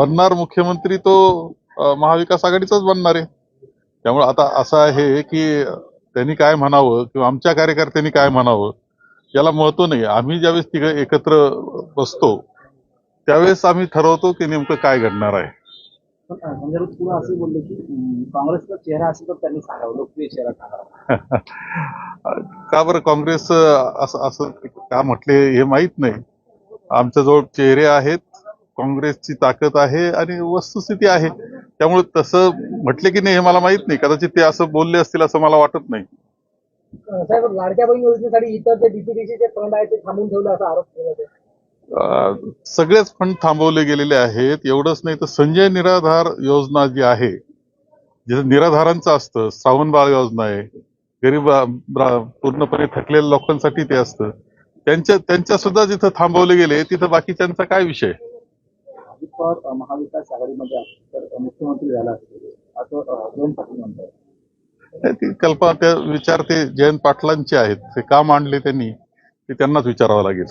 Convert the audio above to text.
बनणार मुख्यमंत्री तो महाविकास आघाडीचाच बनणार आहे. त्यामुळे आता असं आहे की त्यांनी काय म्हणावं किंवा आमच्या कार्यकर्त्यांनी काय म्हणावं याला महत्त्व नाही. आम्ही ज्यावेळेस तिघं एकत्र बसतो त्यावेळेस आम्ही ठरवतो की नेमकं काय घडणार आहे. असं बोलले की काँग्रेसचा चेहरा असेल तर त्यांनी सांगावं लोकप्रिय चेहरा सांगावा का बरं काँग्रेस असं असं का म्हटले हे माहीत नाही. आमच्याजवळ चेहरे आहेत. काँग्रेसची ताकद आहे आणि वस्तुस्थिती आहे. त्यामुळे तसं म्हटले की नाही हे मला माहीत नाही. कदाचित ते असं बोलले असतील असं मला वाटत नाही. साहेब लाडक्या बहीण योजनेसाठी इतर जे डीपीडीसीचे फंड आहे ते थांबून ठेवले असा आरोप केला जातो. अं, सगळेच फंड थांबवले गेलेले आहेत. एवढंच नाही तर संजय निराधार योजना जी आहे जे निराधारांचं असतं श्रावणबाळ योजना आहे गरीब पूर्णपणे थकलेल्या लोकांसाठी ते असतं. त्यांच्या त्यांच्या सुद्धा जिथं थांबवले गेले तिथं बाकीच्यांचा काय विषय? अजित पवार महाविकास आघाडीमध्ये तर मुख्यमंत्री झाला असं जयंत पाटील म्हणतात. ती कल्पना त्या विचार ते जयंत पाटलांचे आहेत. ते का मांडले त्यांनी ते त्यांनाच विचारावं लागेल.